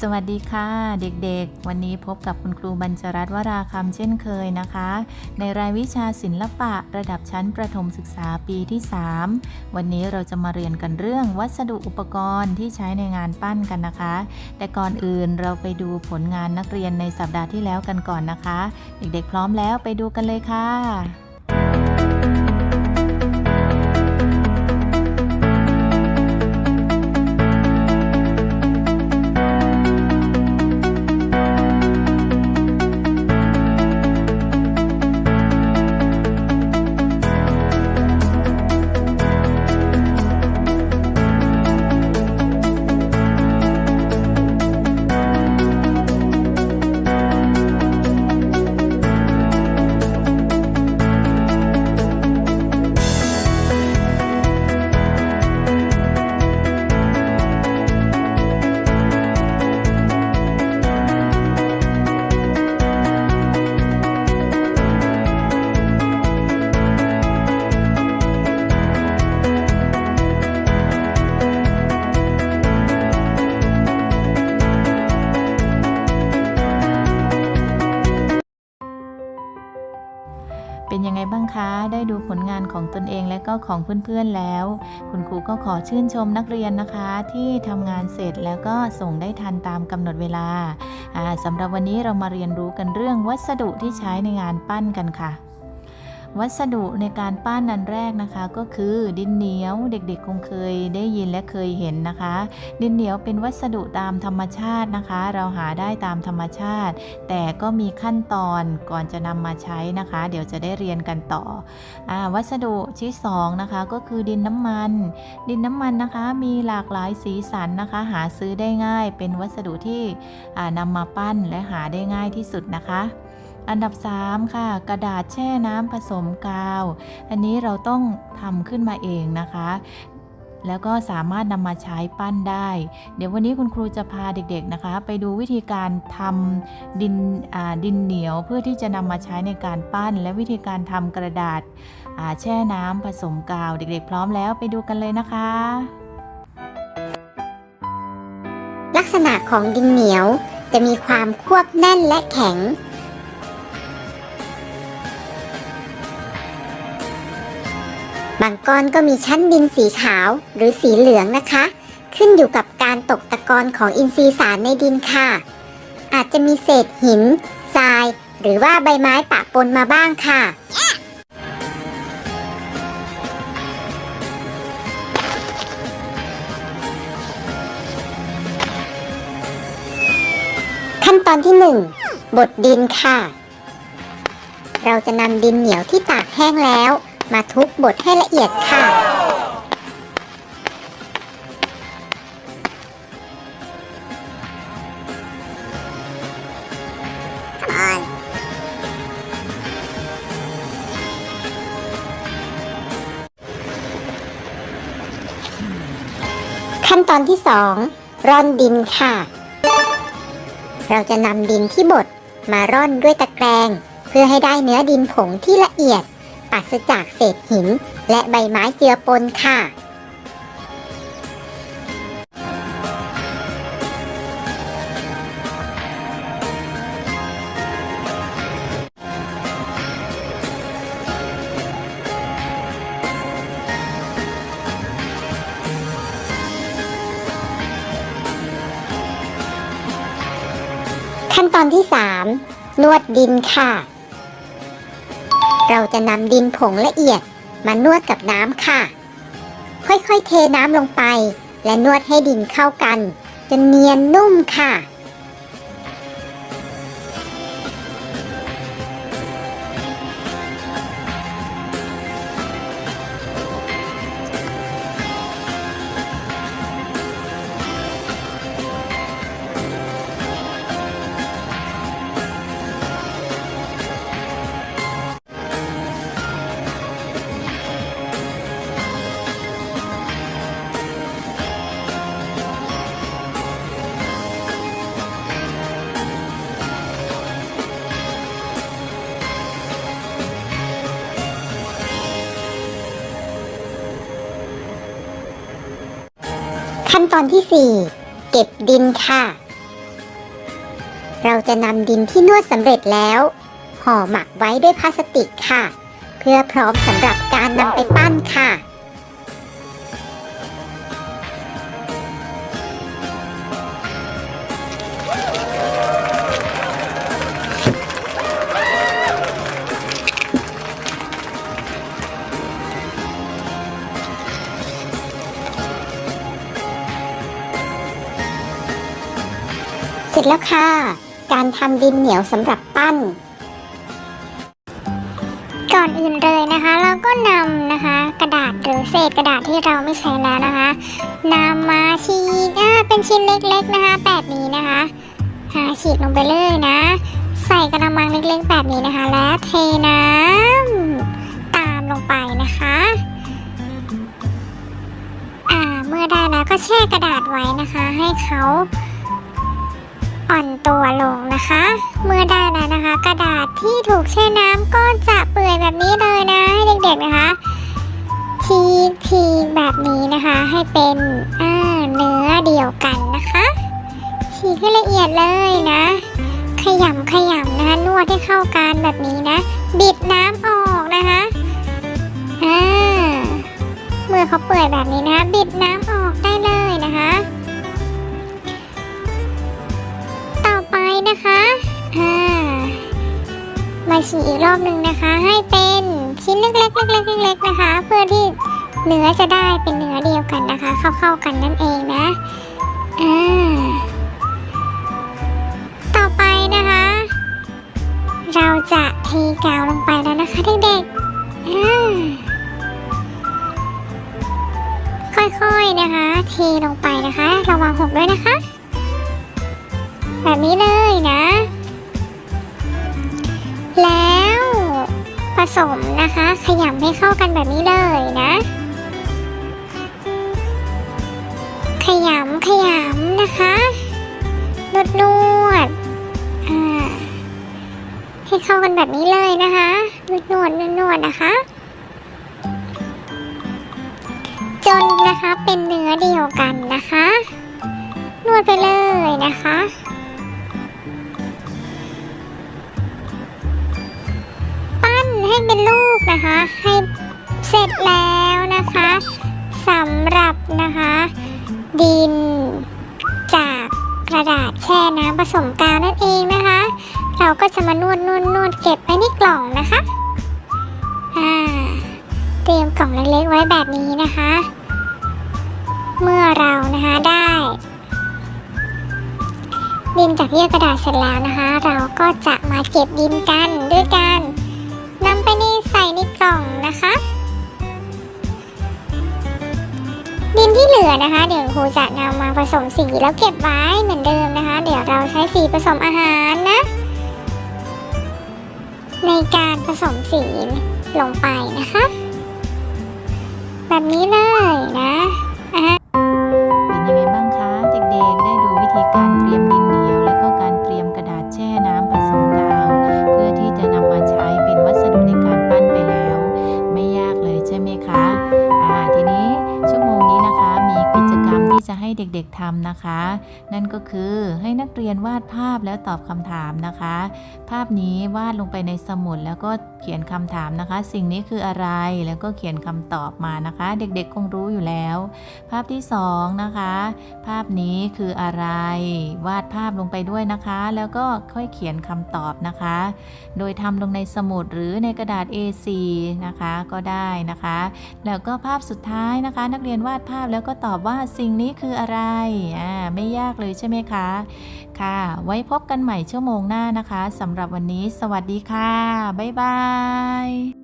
สวัสดีค่ะ เด็กๆ วันนี้พบกับคุณครูบรรจรัตน์วราคำเช่นเคยนะคะ ในรายวิชาศิลปะระดับชั้นประถมศึกษาปีที่ 3 วันนี้เราจะมาเรียนกันเรื่องวัสดุอุปกรณ์ที่ใช้ในงานปั้นกันนะคะ แต่ก่อนอื่นเราไปดูผลงานนักเรียนในสัปดาห์ที่แล้วกันก่อนนะคะ เด็กๆ พร้อมแล้วไปดูกันเลยค่ะ คะ ได้ดูผลงานของตนเองและก็ของเพื่อนๆแล้ว คุณครูก็ขอชื่นชมนักเรียนนะคะ ที่ทำงานเสร็จแล้วก็ส่งได้ทันตามกำหนดเวลาอ่าสำหรับวันนี้เรามาเรียนรู้กันเรื่องวัสดุที่ใช้ในงานปั้นกันค่ะ วัสดุในการปั้นนันแรกนะคะ ก็คือดินเหนียวเด็กๆคงเคยได้ยินและเคยเห็นนะคะ ดินเหนียวเป็นวัสดุตามธรรมชาตินะคะ เราหาได้ตามธรรมชาติ แต่ก็มีขั้นตอนก่อนจะนำมาใช้นะคะ เดี๋ยวจะได้เรียนกันต่ออวัสดุที่สองนะคะก็คือดินน้ำมัน ดินน้ำมันนะคะมีหลากหลายสีสันนะคะ หาซื้อได้ง่ายเป็นวัสดุที่อ่านำมาปั้นและหาได้ง่ายที่สุดนะคะ อันดับ 3 ค่ะ กระดาษแช่น้ำผสมกาว อันนี้เราต้องทำขึ้นมาเองนะคะ แล้วก็สามารถนำมาใช้ปั้นได้ เดี๋ยววันนี้คุณครูจะพาเด็กๆนะคะ ไปดูวิธีการทำดินดินเหนียวเพื่อที่จะนำมาใช้ในการปั้น และวิธีการทำกระดาษาแช่น้ำผสมกาว เด็กๆ พร้อมแล้วไปดูกันเลยนะคะ ลักษณะของดินเหนียวจะมีความควบแน่นและแข็ง บางก้อนก็มีชั้นดินสีขาวหรือสีเหลืองนะคะ ขึ้นอยู่กับการตกตะกอนของอินทรีย์สารในดินค่ะ อาจจะมีเศษหินทราย หรือว่าใบไม้ปะปนมาบ้างค่ะ ขั้นตอนที่ 1 บดดินค่ะ เราจะนำดินเหนียวที่ตากแห้งแล้ว มาทุบบดให้ละเอียดค่ะ ขั้นตอนที่ 2 ร่อนดินค่ะ เราจะนำดินที่บดมาร่อนด้วยตะแกรง เพื่อให้ได้เนื้อดินผงที่ละเอียด ปราศจากเศษหิน และใบไม้เจือปนค่ะ ขั้นตอนที่ 3 นวดดินค่ะ เราจะนำดินผงละเอียดมานวดกับน้ำค่ะ ค่อยๆเทน้ำลงไป และนวดให้ดินเข้ากัน จนเนียนนุ่มค่ะ ขั้นตอนที่ 4 เก็บดินค่ะ เราจะนำดินที่นวดสำเร็จแล้ว ห่อหมักไว้ด้วยพลาสติกค่ะ เพื่อพร้อมสำหรับการนำไปปั้นค่ะ จแล้วค่ะ การทำดินเหนียวสำหรับปั้น ก่อนอื่นเลยนะคะ เราก็นำนะคะ กระดาษหรือเศษกระดาษที่เราไม่ใช้แล้วนะคะนำมาฉีกเป็นชิ้นเล็กๆนะคะแบบนี้นะคะอ่าฉีกลงไปเลยนะ ใส่กระมังเล็กๆแบบนี้นะคะ และเทน้ำตามลงไปนะคะอ่าเมื่อได้แล้วก็แช่กระดาษไว้นะคะ ให้เขา อ่อนตัวลงนะคะ เมื่อได้แล้วนะคะ กระดาษที่ถูกแช่น้ำก็จะเปื่อยแบบนี้เลยนะให้เด็กๆนะคะฉีกฉีแบบนี้นะคะให้เป็นเนื้อเดียวกันนะคะฉีกให้ละเอียดเลยนะ ขยำขยำนะคะนวดให้เข้ากันแบบนี้นะ บิดน้ำออกนะคะเมื่อเขาเปื่อยแบบนี้นะคะบิดน้ำออก มาฉีกอีกรอบหนึ่งนะคะ ให้เป็นชิ้นเล็กๆเล็กๆเล็กๆนะคะ เพื่อที่เนื้อจะได้เป็นเนื้อเดียวกันนะคะ เข้าๆกันนั่นเองนะอ่าต่อไปนะคะ เราจะเทกาวลงไปแล้วนะคะเด็กๆอ่าค่อยๆนะคะ เทลงไปนะคะ ระวังหกด้วยนะคะ แบบนี้เลยนะ แล้ว ผสมนะคะ ขยำให้เข้ากันแบบนี้เลยนะ ขยำขยำนะคะนวดนวดให้เข้ากันแบบนี้เลยนะคะนวดนวดนวดนวดนะคะ จนนะคะเป็นเนื้อเดียวกันนะคะ นวดไปเลยนะคะ ให้เป็นลูกนะคะ ให้เสร็จแล้วนะคะสำหรับนะคะ ดินจากกระดาษแช่น้ำผสมกาวนั่นเองนะคะ เราก็จะมานวดนวดนวดเก็บไว้ในกล่องนะคะอ่าเตรียมกล่องเล็กๆไว้แบบนี้นะคะ เมื่อเรานะคะได้ ดินจากเยื่อกระดาษเสร็จแล้วนะคะ เราก็จะมาเก็บดินกันด้วยการนำไปนี่ใส่ใน กล่องนะคะ ดินที่เหลือนะคะ เดี๋ยวครูจะนำมาผสมสีแล้วเก็บไว้เหมือนเดิมนะคะ เดี๋ยวเราใช้สีผสมอาหารนะ ในการผสมสีลงไปนะคะ แบบนี้เลยนะ นะคะ นั่นก็คือให้ นักเรียนวาดภาพแล้วตอบคำถามนะคะ ภาพนี้วาดลงไปในสมุดแล้วก็เขียนคำถามนะคะ สิ่งนี้คืออะไรแล้วก็เขียนคำตอบมานะคะ เด็กๆคงรู้อยู่แล้ว ภาพที่สองนะคะ ภาพนี้คืออะไร วาดภาพลงไปด้วยนะคะ แล้วก็ค่อยเขียนคำตอบนะคะ โดยทำลงในสมุดหรือในกระดาษ A4 นะคะก็ได้นะคะ แล้วก็ภาพสุดท้ายนะคะ นักเรียนวาดภาพแล้วก็ตอบว่าสิ่งนี้คืออะไรอ่าไม่ยากเลยใช่ไหมคะค่ะ ไว้พบกันใหม่ชั่วโมงหน้านะคะสำหรับวันนี้ สวัสดีค่ะ บ๊ายบาย